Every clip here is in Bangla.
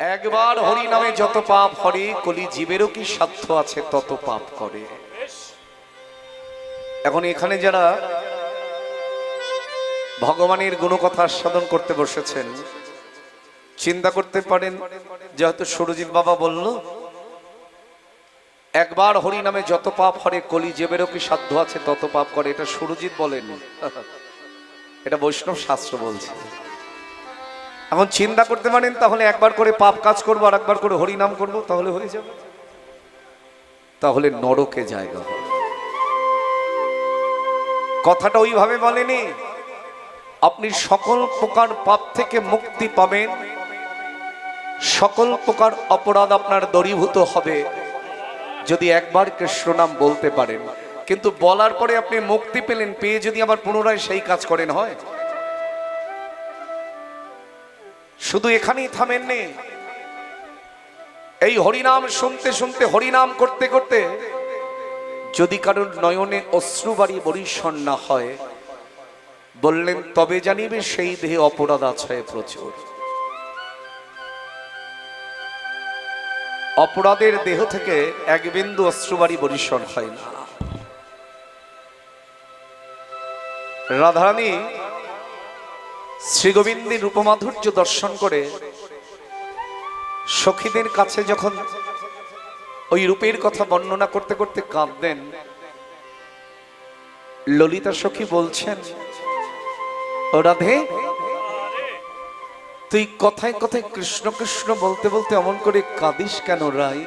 একবার হরি নামে যত পাপ হরে, কলি জীবেরও কি সাধ্য আছে তত পাপ করে। এখন এখানে যারা ভগবানের গুণকথা আস্বাদন করতে বসেছেন, চিন্তা করতে পারেন যেহেতু সুরজিৎ বাবা বলল, একবার হরি নামে যত পাপ হরে, কলি জীবেরও কি সাধ্য আছে তত পাপ করে? এটা সুরজিৎ বলেন এটা বৈষ্ণব শাস্ত্র বলছে। এখন চিন্তা করতে পারেন, তাহলে একবার করে পাপ কাজ করব আর একবার করে হরি নাম করব, তাহলে হয়ে যাবে। তাহলে নরকে জায়গা কথাটা ওইভাবে বলেনি, আপনি সকল প্রকার পাপ থেকে মুক্তি পাবেন, সকল প্রকার অপরাধ আপনার দরীভূত হবে, যদি একবার কৃষ্ণ নাম বলতে পারেন। কিন্তু বলার পরে আপনি মুক্তি পেলেন, পেয়ে যদি আবার পুনরায় সেই কাজ করেন, হয়? শুধু এখানেই থামেননি। এই হরিনাম শুনতে শুনতে, হরিনাম করতে করতে যদি কারোর নয়নে অশ্রুবাড়ি বরিশন না হয়, বললেন, তবে জানিবে সেই দেহে অপরাধ আছে প্রচুর। অপরাধের দেহ থেকে এক বিন্দু অশ্রুবাড়ি বরিশন হয় না। রাধারানী শ্রীগোবিন্দের রূপমাধুর্য দর্শন করে সখীদের কাছে যখন ওই রূপের কথা বর্ণনা করতে করতে কাঁদলেন, ললিতা সখী বলছেন রাধে, তুই কথায় কথায় কৃষ্ণ কৃষ্ণ বলতে বলতে অমন করে কাঁদিস কেন রাই?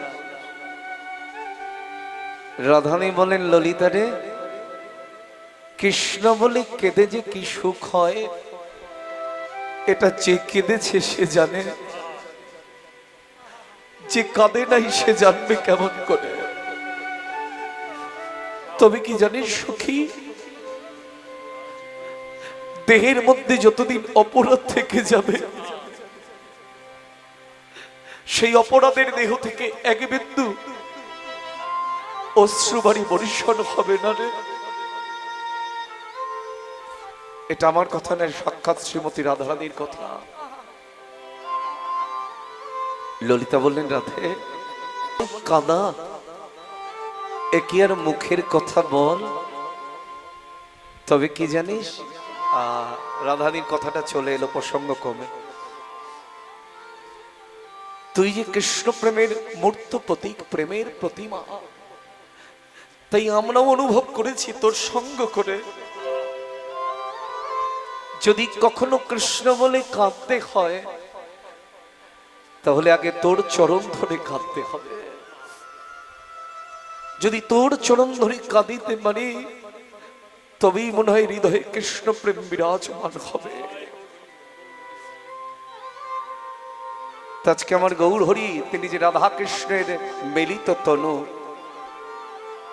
রাধানী বলেন, ললিতা রে, কৃষ্ণ বলে কেঁদে যে কি সুখ হয় এটা যে কেঁদেছে সে জানে। যে কাঁদে নাই সে জানবে কেমন করে। তবে কি জানিস সুখী, দেহের মধ্যে যতদিন অপরাধ থেকে যাবে, সেই অপরাধের দেহ থেকে এক বিন্দু অশ্রুবাড়ি বরিশন হবে না রে। এটা আমার কথা নয়, সাক্ষাৎ শ্রীমতী রাধারানীর কথা। ললিতা বললেন, রাধে কাদা এ কি আর মুখের কথা বল? তবে কি জানিস রাধানীর কথাটা চলে এলো প্রসঙ্গ কমে তুই যে কৃষ্ণ প্রেমের মূর্ত প্রতীক, প্রেমের প্রতিমা, তাই আমরাও অনুভব করেছি তোর সঙ্গ করে। যদি কখনো কৃষ্ণ বলে কাঁদতে হয়, তাহলে আগে তোর চরণ ধরে কাঁদতে হবে। যদি তোর চরণ ধরে কাঁদিতে পারি তবেই মনে হয় হৃদয়ে কৃষ্ণ প্রেম বিরাজমান হবে। আজকে আমার গৌর হরি তিনি যে রাধা কৃষ্ণের মিলিত তনু,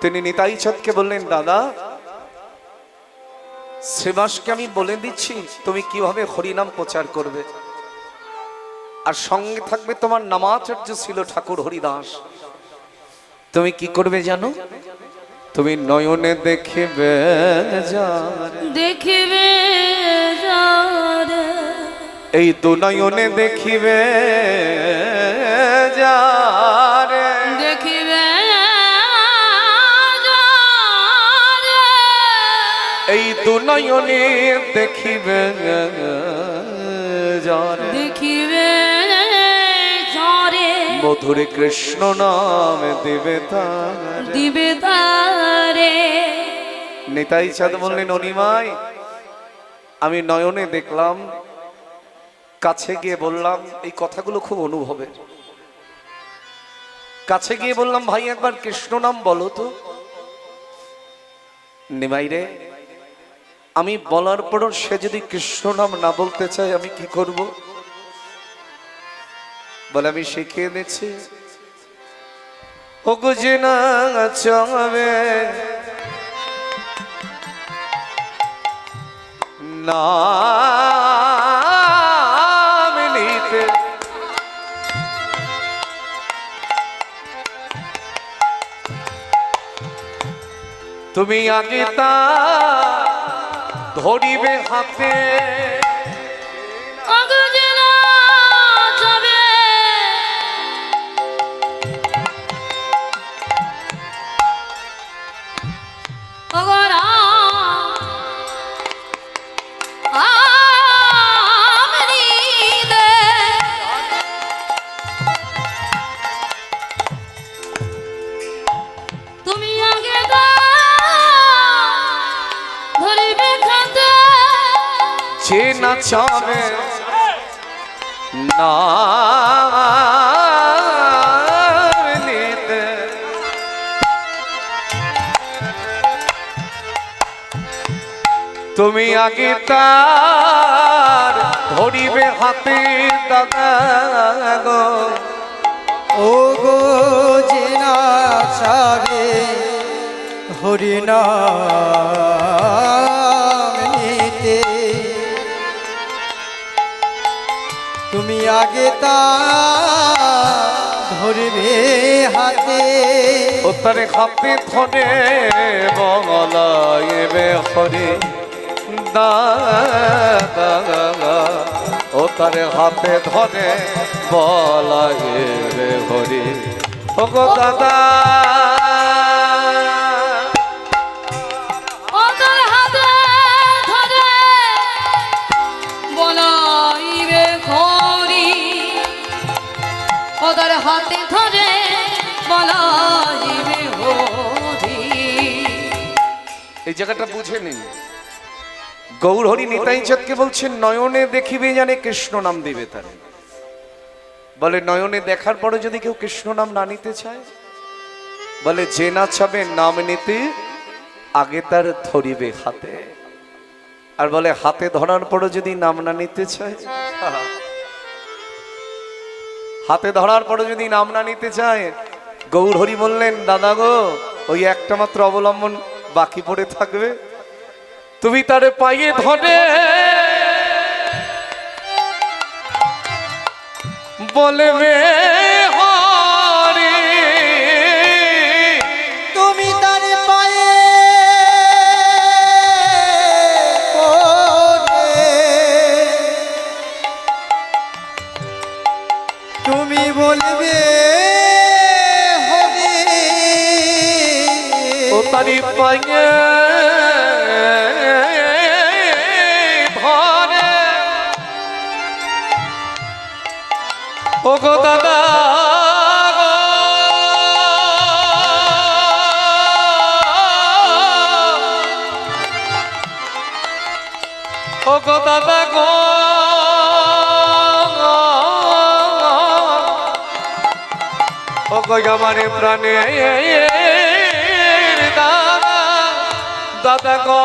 তিনি নিতাই চাঁদকে বললেন, দাদা শ্রীবাসকে আমি বলে দিচ্ছি তুমি কীভাবে হরিনাম প্রচার করবে? আর সঙ্গে থাকবে তোমার নামাচার্য ছিল ঠাকুর হরিদাস। তুমি কি করবে জানো? তুমি নয়নে দেখিবে দেখিবে এই দু নয়নে দেখিবে যার। এই দু নয়নে দেখিবে দেখিবে মধুর কৃষ্ণ নাম দেবে তার। দিবে তারে। নেতাই চাঁদ বললেন অনিমাই আমি নয়নে দেখলাম কাছে গিয়ে বললাম এই কথাগুলো খুব অনুভবের। কাছে গিয়ে বললাম ভাই একবার কৃষ্ণ নাম বলো তো। নিমাই রে আমি বলার পরও সে যদি কৃষ্ণ নাম না বলতে চায়, আমি কি করব? বলে, আমি গুজে না চাবে নাম তুমি আগে তা ধরিবে হাতে। না নিতে। তুমি আগে তার ধরিবে হাতে দাদা গো। ও গো জেনা সাবে হরিনা। নিতে আগে ধরবে হাতে। ও তারে হাতে ফোনে বলাইবে হরে। ও তারে হাতে ধরে বলাইবে হরে। ও গো দাদা। জায়গাটা বুঝে নিন। গৌরহরি নিতাই চাঁদকে বলছেন, নয়নে দেখিবে জানে কৃষ্ণ নাম দিবে তারে। বলে, নয়নে দেখার পরে যদি কেউ কৃষ্ণ নাম না নিতে চায়? বলে, যে না চাবে নাম নিতে, আগে তার ধরিবে হাতে। আর বলে, হাতে ধরার পরে যদি নাম না নিতে চায়? হাতে ধরার পরে যদি নাম না নিতে চায়, গৌরহরি বললেন, দাদা গো, ওই একটা মাত্র অবলম্বন বাকি পড়ে থাকবে। তুমি তারে পাইয়ে ধরে বলবে হরি ও তারি পাইয়ে ধরে ও গো দাদা, গো। ও গো দাদা, গো ও গো আমার প্রাণে দাদা গো।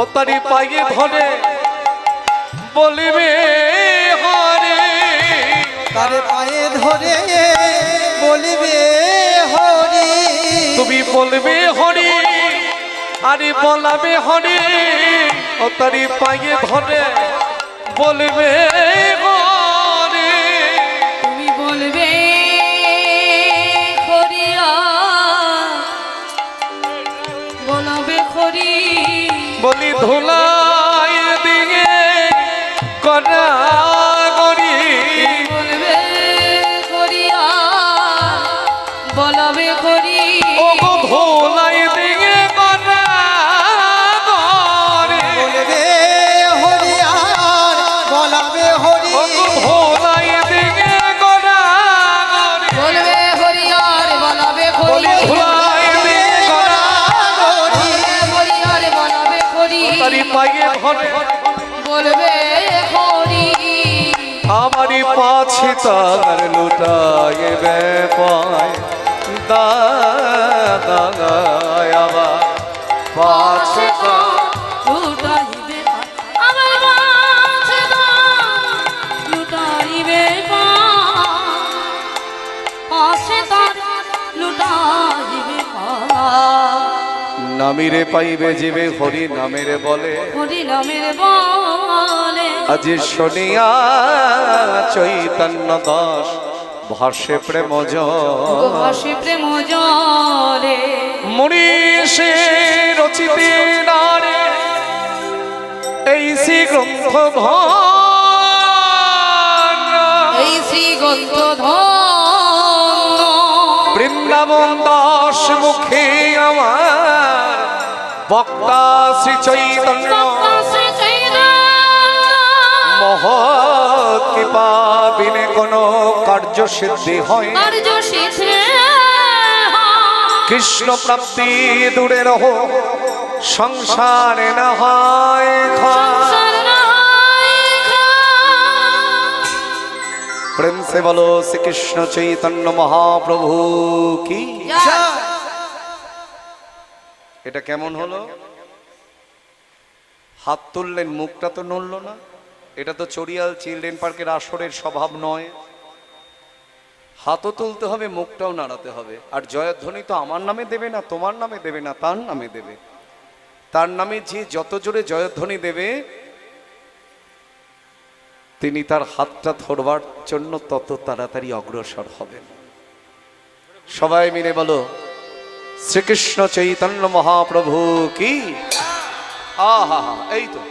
ও তারি পাইয়ে ধরে বলিবে হরে। তার পায়ে ধরে বলবে হরি। তুমি বলবে হরি। আরে বলাবে হরি। ও তারি পাইয়ে ধরে বলবে ধুলাই দিয়ে করি তার লুটায় বেপায় দাদায় আবার পাছে নামিরে পাইবে জীবে হরি নামেরে বলে। হরি নামের বলে। আজ শুনিয়া চৈতন্য দাস ভাসে প্রেম হাসি প্রেম জলে। মনীষে রচিতে নারে এই শ্রী গ্রন্থ এই শ্রী গ্রন্থ বৃন্দাবন দাস মুখে আমার বক্তা শ্রী চৈতন্য। মহৎ কৃপা বিনে কোনো কার্য সিদ্ধি হয় কার্য সিদ্ধে কৃষ্ণ প্রাপ্তি দূরে রহ সংসারে না হয় প্রেম সে বলো শ্রীকৃষ্ণ চৈতন্য মহাপ্রভু কি? এটা কেমন হলো? হাত তুললেন মুখটা তো নড়ল না। এটা তো চড়িয়াল চিলড্রেন পার্কের আসরের স্বভাব নয়। হাতও তুলতে হবে, মুখটাও নাড়াতে হবে। আর জয়ধ্বনি তো আমার নামে দেবে না, তোমার নামে দেবে না, তার নামে দেবে। তার নামে যে যত জোরে জয়ধ্বনি দেবে, তিনি তার হাতটা ধরবার জন্য তত তাড়াতাড়ি অগ্রসর হবেন। সবাই মিলে বলো, শ্রীকৃষ্ণ চৈতন্য মহাপ্রভু কি? আহা, এই তো।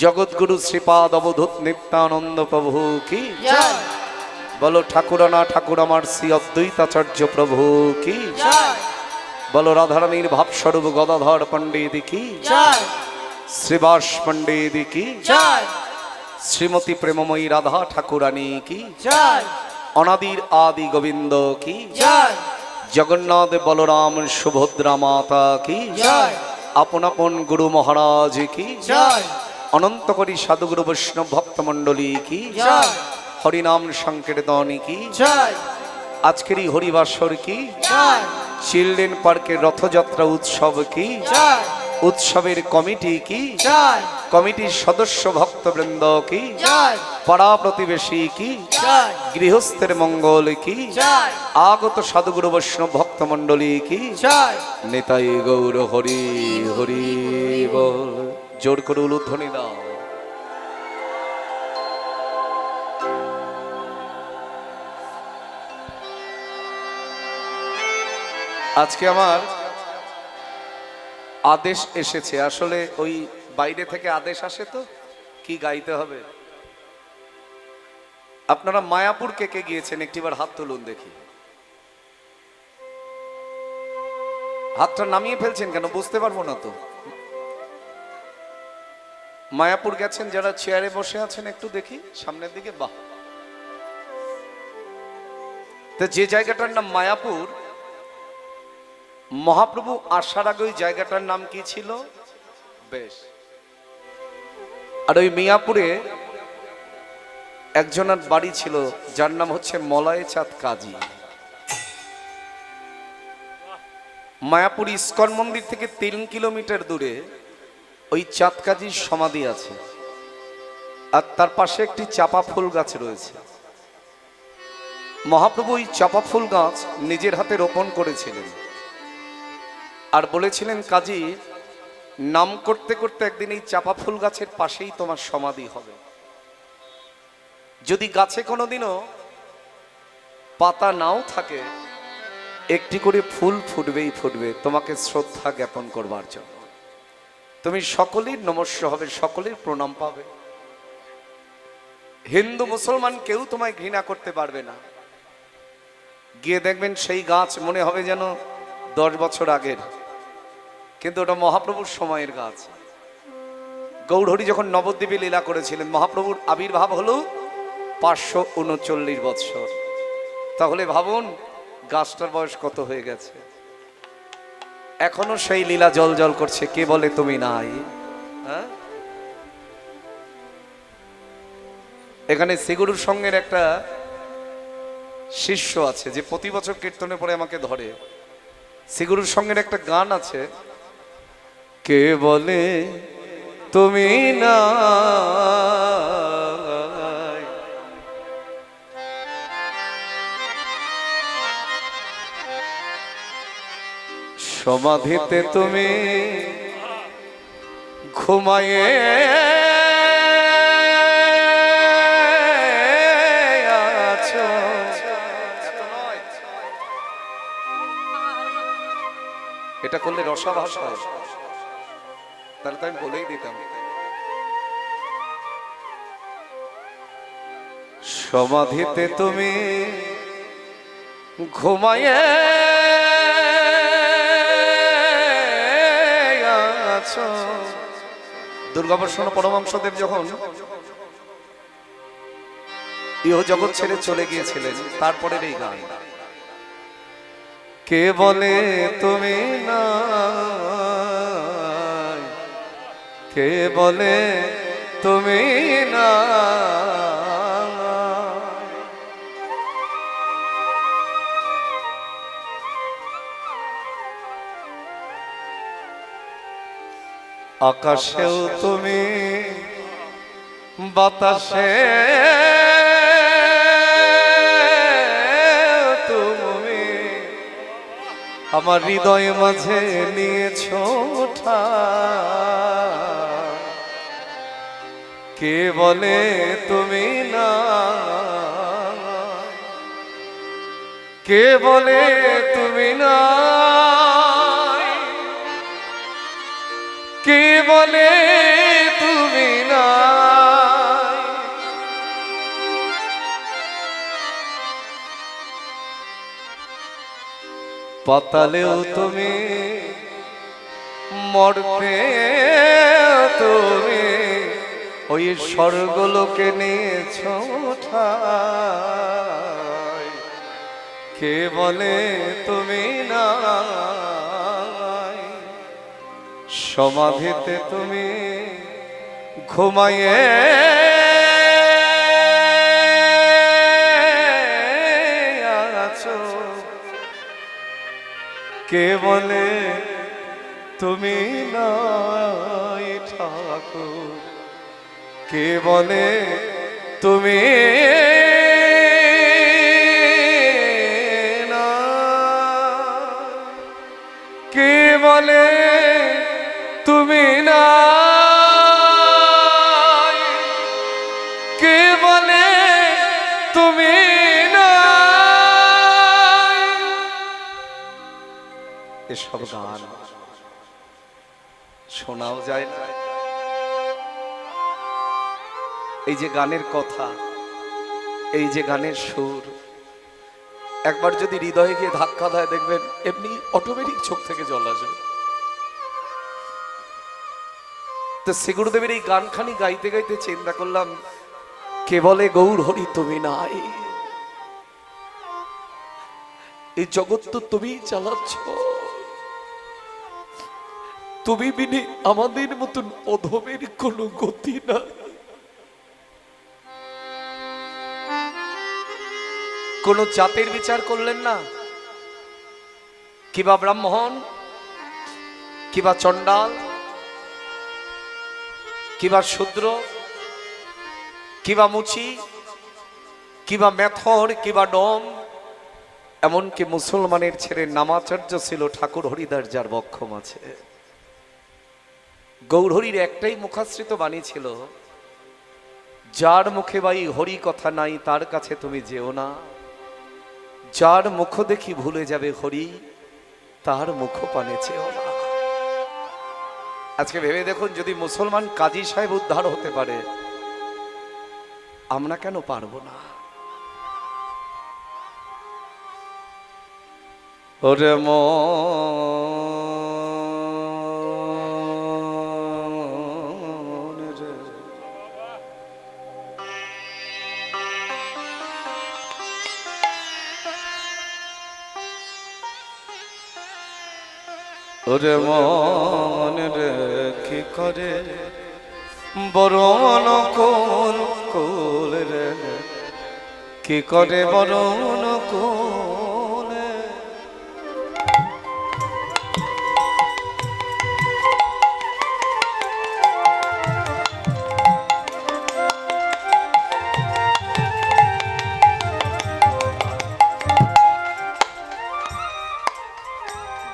জগৎগুরু শ্রীপাদ অবধূত নিত্যানন্দ প্রভু কি বলো ঠাকুরানা ঠাকুর আমার শ্রী অদ্বৈতাচার্য প্রভু কি বলো রাধারানীর ভাবস্বরূপ গদাধর পণ্ডিত কি জয়। শ্রীবাস পণ্ডিত কি জয়। শ্রীমতী প্রেমময়ী রাধা ঠাকুরানী কি জয়। অনাদির আদি গোবিন্দ কি জয়। জগন্নাথ বলরাম সুভদ্রা মাতা কি জয়। আপন আপন গুরু মহারাজ কি জয়। অনন্ত করি সাধুগুরু বৈষ্ণব ভক্ত মন্ডলী কি হরিনাম সংকীর্তন কি? আজকের এই হরিবাসর কি? চিলড্রেন পার্কের রথযাত্রা উৎসব কি? উৎসবের কমিটি কি? কমিটির সদস্য ভক্তবৃন্দ কি? পাড়া প্রতিবেশী কি? গৃহস্থের মঙ্গল কি? আগত সাধুগুরু বৈষ্ণব ভক্ত মন্ডলী কি নেতাই গৌর হরি হরি বল। জোর করে উলুধ্বনি দাও। আজকে আমার আদেশ এসেছে। আসলে ওই বাইরে থেকে আদেশ আসে তো? কি গাইতে হবে? আপনারা মায়াপুর কে কে গিয়েছেন? একটিবার হাত তুলুন দেখি। হাতটা নামিয়ে ফেলছেন কেন? বুঝতে পারব না তো। মায়াপুর গেছেন যারা চেয়ারে বসে আছেন একটু দেখি, সামনের দিকে, বাহ। তো যে জায়গাটার নাম মায়াপুর, মহাপ্রভু আসার আগে ওই জায়গাটার নাম কি ছিল? বেশ। আর ওই মিয়াপুরে একজনের বাড়ি ছিল, যার নাম হচ্ছে মলয় চাঁদ কাজী। মায়াপুর ইস্কন মন্দির থেকে তিন কিলোমিটার দূরে ওই চাঁদকাজির সমাধি আছে। আর তার পাশে একটি চাপা ফুল গাছ রয়েছে। মহাপ্রভু ওই চাপা ফুল গাছ নিজের হাতে রোপণ করেছিলেন। আর বলেছিলেন, কাজী, নাম করতে করতে একদিন এই চাপা ফুল গাছের পাশেই তোমার সমাধি হবে। যদি গাছে কোনোদিনও পাতা নাও থাকে, একটি করে ফুল ফুটবেই ফুটবে। তোমাকে শ্রদ্ধা জ্ঞাপন করবার জন্য। তুমি সকলের নমস্য হবে সকলের প্রণাম পাবে। হিন্দু মুসলমান কেউ তোমায় ঘৃণা করতে পারবে না। গিয়ে দেখবেন সেই গাছ মনে হবে যেন দশ বছর আগের, কিন্তু ওটা মহাপ্রভুর সময়ের গাছ। গৌরহরি যখন নবদ্বীপে লীলা করেছিলেন, মহাপ্রভুর আবির্ভাব হলো পাঁচশো উনচল্লিশ বৎসর। তাহলে ভাবুন, গাছটার বয়স কত হয়ে গেছে? এখনও সেই লীলা জল জল করছে, কে বলে তুমি নাই? হ্যাঁ? এখানে সিগুরুর সঙ্গের একটা শিষ্য আছে, যে প্রতি বছর কীর্তনে পরে আমাকে ধরে। সিগুরুর সঙ্গের একটা গান আছে, কে বলে তুমি না সমাধিতে তুমি ঘুমায়ে এটা করলে রসাভাস হয়। তাহলে তো আমি বলেই দিতাম। সমাধিতে তুমি ঘুমায়ে আছো? দুর্গাবর্ষণ পরমাংশদেব যখন ইহ জগৎ ছেড়ে চলে গিয়েছিলেন তারপরে এই গান। কে বলে তুমি না কে বলে তুমি না আকাশেও তুমি, বাতাসে তুমি। আমার হৃদয় মাঝে নিয়েছ। কে বলে তুমি না? কে বলে তুমি না? কে বলে তুমি না পাতালেও তুমি, মরতে তুমি, ওই স্বর্গলোকে নিয়েছ। কে বলে তুমি না সমাধিতে তুমি ঘুমাইয়ে আছো। কে বলে তুমি নাই ঠাকুর? কে বলে তুমি যায় না। এই যে গানের কথা, এই যে গানের সুর, একবার যদি হৃদয়ে গিয়ে ধাক্কা দেয়, দেখবেন এমনি অটোমেটিক চোখ থেকে জল আসবে। তো শ্রীগুরুদেবের এই গানখানি গাইতে গাইতে চিন্তা করলাম, কে বলে গৌর হরি তুমি নাই? এই জগৎ তো তুমি চালাচ্ছ। তুমি বিনে আমাদের মতন অধমের কোনো গতি না। কোন জাতের বিচার করলেন না? কিবা ব্রাহ্মণ? কিবা চণ্ডাল? কিবা শূদ্র? কিবা মুচি? কিবা মেথর? কিবা ডম? এমনকি মুসলমানের ছেড়ে নামাচার্য ছিল ঠাকুর হরিদাস যার বক্ষম আছে। গৌরহরির একটাই মুখাশ্রিত বাণী ছিল, যার মুখে বাই হরি কথা নাই, তার কাছে তুমি যেও না। যার মুখ দেখি ভুলে যাবে হরি, তার মুখ পানে চেও না। আজকে ভেবে দেখুন, যদি মুসলমান কাজী সাহেব উদ্ধার হতে পারে, আমরা কেন পারব না? ওরে মন ওরে মন রেখি করে বরণ কোন কোল রে। কি করে বরণ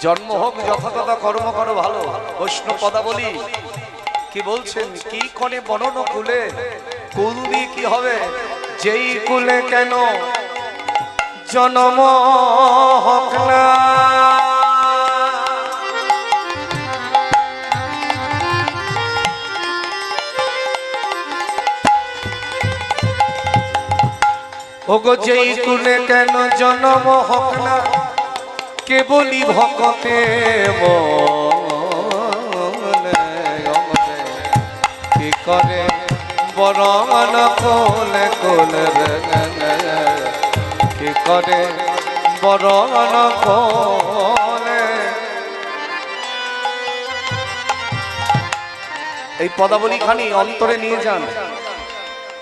জন্ম হোক যথাযথ কর্ম করো ভালো। বৈষ্ণব পদা বলি কি বলছেন? কি করে বনন কুলে? কুল কি হবে? যেই কুলে কেন? জনম হোক না। ওগো, যেই কুলে কেন জনম হোক না? কেবলই ভকতে কি করে? বরণ কোলে কোলে কি করে? বরণ কোলে। এই পদাবলী খানি অন্তরে নিয়ে যান।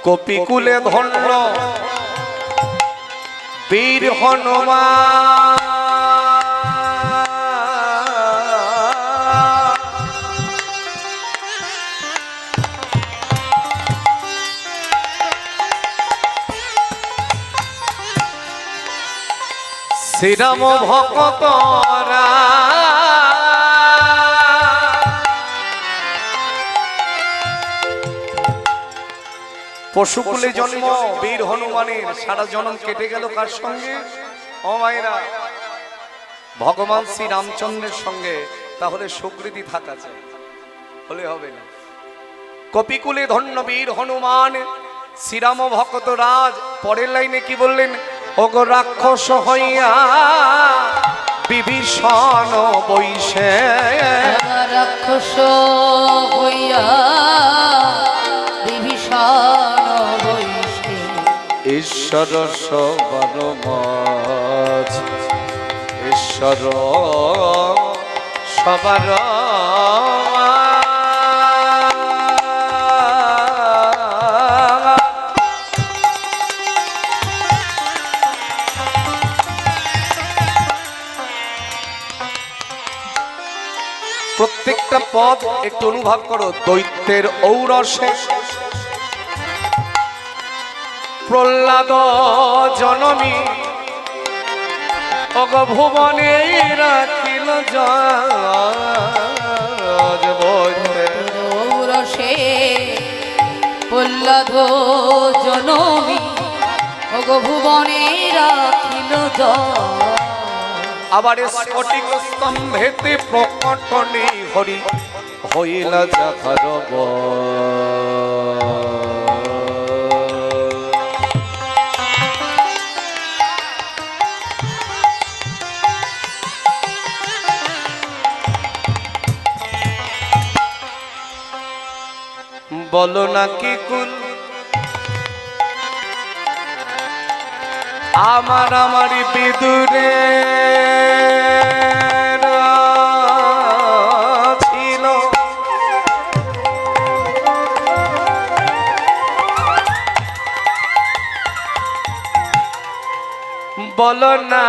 কপিকুলে ধন্য। বীর হনুমান। শ্রীরাম ভক্তরা। পশুকুলে জন্ম বীর হনুমানের সারা জন্ম কেটে গেল কার সঙ্গে? অমায়রা ভগবান শ্রী রামচন্দ্রের সঙ্গে তাহলে সুকৃতি থাকা চাই হলে হবে না। কপিকুলে ধন্য বীর হনুমান শ্রীরাম ভক্ত রাজ পরের লাইনে কি বললেন? ওগো রাক্ষস হইয়া বিভীষণ বৈশে রাক্ষস হইয়া বিভীষণ বৈশে ঈশ্বর সবার ঈশ্বর সবার পদ একটু অনুভব করো, দৈত্যের ঔরসে প্রহ্লাদ জনমী অগ ভুবনে রাখিল। ঔরসে প্রহ্লাদ জনমী অগ ভুবনে রাখিল জয় আবার স্ফটিক স্তম্ভেতে প্রকটনে হরি হইল বর। বলো না কি কুল আমার আমার বিদুরে বলো না।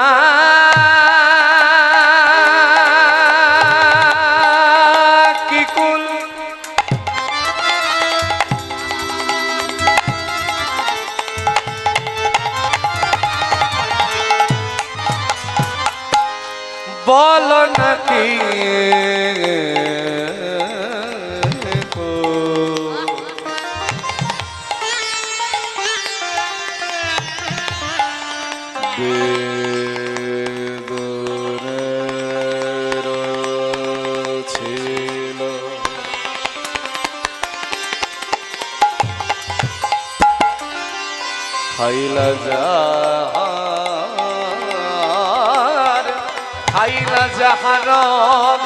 খাইলা যাহার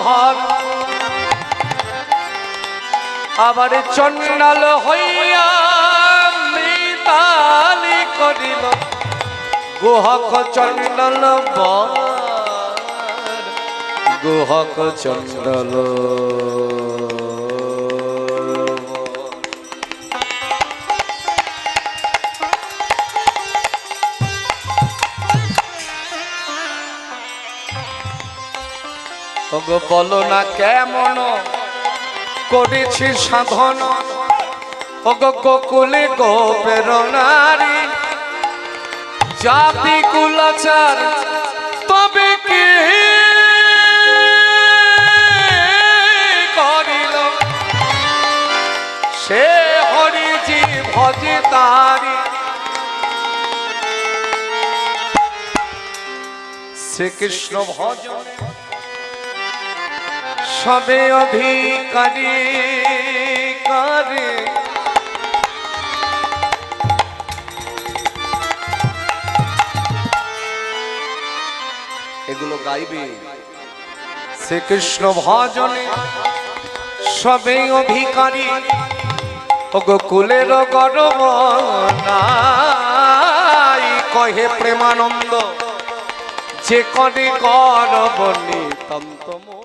ঘর। আবার চন্ডাল হইয়া করিল গুহক চন্ডল গুহক চন্ডল ওগো বলো না কেমন? করেছি সাধন। ওগো গোকুলে গো প্রেরণারি। জাতি কুলাচার, তবে কি করিল? সে হরিজি ভজে তারি। শ্রীকৃষ্ণ ভজনে সবে অধিকারী করে। এগুলো গাইবে শ্রীকৃষ্ণ ভজনে সবে অধিকারী। কুলের গর্ব নাই, কহে প্রেমানন্দ, যে কনে গর্ব নিতন্ত মোর